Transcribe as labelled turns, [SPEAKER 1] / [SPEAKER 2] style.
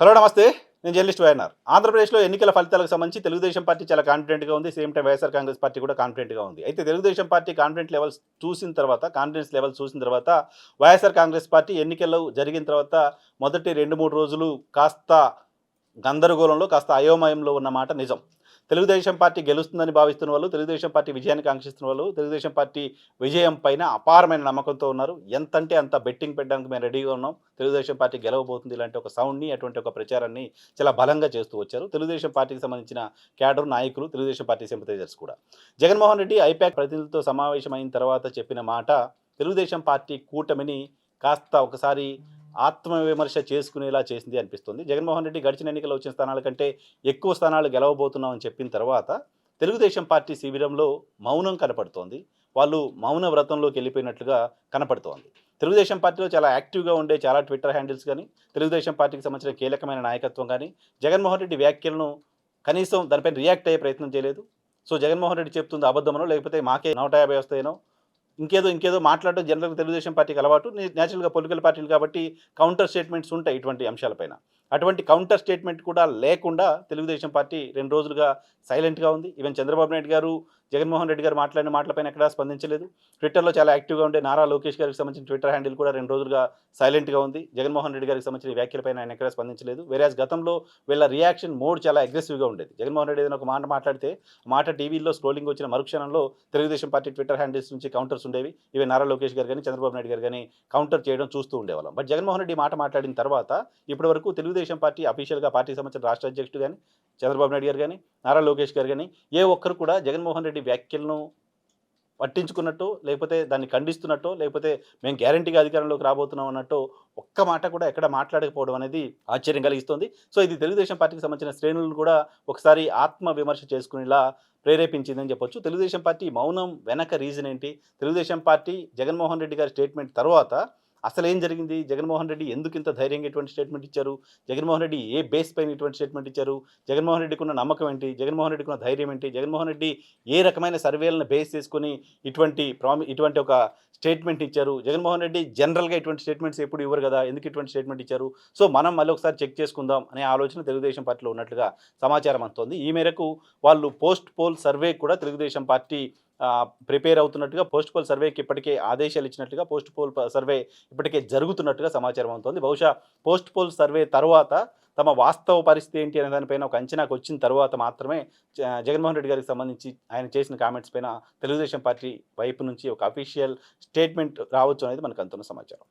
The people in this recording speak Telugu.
[SPEAKER 1] హలో నమస్తే. నేను జర్నలిస్ట్ వైఎన్ఆర్. ఆంధ్రప్రదేశ్లో ఎన్నికల ఫలితాలకు సంబంధించి తెలుగుదేశం పార్టీ చాలా కాన్ఫిడెంట్గా ఉంది. Same time YSR Congress party కూడా కాన్ఫిడెంట్గా ఉంది. అయితే తెలుగుదేశం పార్టీ కాన్ఫిడెంట్ లెవెల్స్ చూసిన తర్వాత కాన్ఫిడెన్స్ లెవెల్స్ చూసిన తర్వాత వైఎస్ఆర్ కాంగ్రెస్ పార్టీ ఎన్నికల్లో జరిగిన తర్వాత మొదటి రెండు మూడు రోజులు కాస్త గందరగోళంలో కాస్త అయోమయంలో ఉన్న మాట నిజం. తెలుగుదేశం పార్టీ గెలుస్తుందని భావిస్తున్న వాళ్ళు తెలుగుదేశం పార్టీ విజయాన్ని ఆంక్షిస్తున్న వాళ్ళు తెలుగుదేశం పార్టీ విజయం పైన అపారమైన నమ్మకంతో ఉన్నారు. ఎంత అంటే అంత బెట్టింగ్ పెట్టడానికి మేము రెడీగా ఉన్నాం. తెలుగుదేశం పార్టీ గెలవబోతుంది ఇలాంటి ఒక సౌండ్ని అటువంటి ఒక ప్రచారాన్ని చాలా బలంగా చేస్తూ వచ్చారు. తెలుగుదేశం పార్టీకి సంబంధించిన క్యాడర్ నాయకులు తెలుగుదేశం పార్టీ సింపతైజర్స్ కూడా. జగన్మోహన్ రెడ్డి ఐపాక్ ప్రతినిధులతో సమావేశమైన తర్వాత చెప్పిన మాట తెలుగుదేశం పార్టీ కూటమిని కాస్త ఒకసారి ఆత్మవిమర్శ చేసుకునేలా చేసింది అనిపిస్తుంది. జగన్మోహన్ రెడ్డి గడిచిన ఎన్నికల్లో వచ్చిన స్థానాల కంటే ఎక్కువ స్థానాలు గెలవబోతున్నామని చెప్పిన తర్వాత తెలుగుదేశం పార్టీ శిబిరంలో మౌనం కనపడుతోంది. వాళ్ళు మౌన వ్రతంలోకి వెళ్ళిపోయినట్లుగా కనపడుతోంది. తెలుగుదేశం పార్టీలో చాలా యాక్టివ్గా ఉండే చాలా ట్విట్టర్ హ్యాండిల్స్ కానీ తెలుగుదేశం పార్టీకి సంబంధించిన కీలకమైన నాయకత్వం కానీ జగన్మోహన్ రెడ్డి వ్యాఖ్యలను కనీసం దానిపై రియాక్ట్ అయ్యే ప్రయత్నం చేయలేదు. సో జగన్మోహన్ రెడ్డి చెప్తుంది అబద్ధమనో లేకపోతే మాకే నూట యాభై వస్తాయనో ఇంకేదో ఇంకేదో మాట్లాడడం జనరల్గా తెలుగుదేశం పార్టీకి అలవాటు న్యాచురల్గా పొలిటికల్ పార్టీలు కాబట్టి కౌంటర్ స్టేట్మెంట్స్ ఉంటాయి ఇటువంటి అంశాలపైన అటువంటి కౌంటర్ స్టేట్మెంట్ కూడా లేకుండా తెలుగుదేశం పార్టీ రెండు రోజులుగా సైలెంట్గా ఉంది. ఈవెన్ చంద్రబాబు నాయుడు గారు జగన్మోహన్ రెడ్డి గారు మాట్లాడిన మాటలపైన ఎక్కడా స్పందించలేదు. ట్విట్టర్లో చాలా యాక్టివ్గా ఉండే నారా లోకేష్ గారికి సంబంధించిన ట్విట్టర్ హ్యాండిల్ కూడా రెండు రోజులుగా సైలెంట్గా ఉంది. జగన్మోహన్ రెడ్డి గారికి సంబంధించిన వ్యాఖ్యలపైన ఆయన ఎక్కడా స్పందించలేదు. వేరేస్ గతంలో వీళ్ళ రియాక్షన్ మోడ్ చాలా అగ్రెసివ్గా ఉండేది. జగన్మోహన్ రెడ్డి ఏదైనా ఒక మాట మాట్లాడితే మాట టీవీలో స్క్రోలింగ్ వచ్చిన మరుక్షణంలో తెలుగుదేశం పార్టీ ట్విట్టర్ హ్యాండిల్స్ నుంచి కౌంటర్స్ ఉండేవి. ఇవి నారా లోకేష్ గారు కానీ చంద్రబాబు నాయుడు గారు కానీ కౌంటర్ చేయడం చూస్తూ ఉండేవాళ్ళం. బట్ జగన్మోహన్ రెడ్డి మాట మాట్లాడిన తర్వాత ఇప్పటివరకు తెలుగుదేశం పార్టీ అఫీషియల్గా పార్టీ సంబంధించిన రాష్ట్ర అధ్యక్షుడు కానీ చంద్రబాబు నాయుడు గారు కానీ నారా లోకేష్ గారు కానీ ఏ ఒక్కరు కూడా జగన్మోహన్ రెడ్డి వ్యాఖ్యలను పట్టించుకున్నట్టు లేకపోతే దాన్ని ఖండిస్తున్నట్టు లేకపోతే మేము గ్యారంటీగా అధికారంలోకి రాబోతున్నాం అన్నట్టు ఒక్క మాట కూడా ఎక్కడ మాట్లాడకపోవడం అనేది ఆశ్చర్యం కలిగిస్తుంది. సో ఇది తెలుగుదేశం పార్టీకి సంబంధించిన శ్రేణులను కూడా ఒకసారి ఆత్మ విమర్శ చేసుకునేలా ప్రేరేపించిందని చెప్పొచ్చు. తెలుగుదేశం పార్టీ మౌనం వెనక రీజన్ ఏంటి? తెలుగుదేశం పార్టీ జగన్మోహన్ రెడ్డి గారి స్టేట్మెంట్ తర్వాత అసలు ఏం జరిగింది? జగన్మోహన్ రెడ్డి ఎందుకు ఇంత ధైర్యంగా ఇటువంటి స్టేట్మెంట్ ఇచ్చారు? జగన్మోహన్ రెడ్డి ఏ బేస్ పైన ఇటువంటి స్టేట్మెంట్ ఇచ్చారు? జగన్మోహన్ రెడ్డికి ఉన్న నమ్మకం ఏంటి? జగన్మోహన్ రెడ్డికి ఉన్న ధైర్యం ఏంటి? జగన్మోహన్ రెడ్డి ఏ రకమైన సర్వేలను బేస్ చేసుకుని ఇటువంటి ప్రామి ఇటువంటి ఒక స్టేట్మెంట్ ఇచ్చారు? జగన్మోహన్ రెడ్డి జనరల్గా ఇటువంటి స్టేట్మెంట్స్ ఎప్పుడు ఇవ్వరు కదా? ఎందుకు ఇటువంటి స్టేట్మెంట్ ఇచ్చారు? సో మనం మళ్ళీ ఒకసారి చెక్ చేసుకుందాం అనే ఆలోచన తెలుగుదేశం పార్టీలో ఉన్నట్లుగా సమాచారం అందుతోంది. ఈ మేరకు వాళ్ళు పోస్ట్ పోల్ సర్వే కూడా తెలుగుదేశం పార్టీ ప్రిపేర్ అవుతున్నట్టుగా పోస్ట్ పోల్ సర్వేకి ఇప్పటికే ఆదేశాలు ఇచ్చినట్టుగా పోస్ట్ పోల్ సర్వే ఇప్పటికే జరుగుతున్నట్టుగా సమాచారం అవుతుంది. బహుశా పోస్ట్ పోల్ సర్వే తర్వాత తమ వాస్తవ పరిస్థితి ఏంటి అనే దానిపైన ఒక అంచనాకు వచ్చిన తర్వాత మాత్రమే జగన్మోహన్ రెడ్డి గారికి సంబంధించి ఆయన చేసిన కామెంట్స్ పైన తెలుగుదేశం పార్టీ వైపు నుంచి ఒక అఫీషియల్ స్టేట్మెంట్ రావచ్చు అనేది మనకు అంతున్న సమాచారం.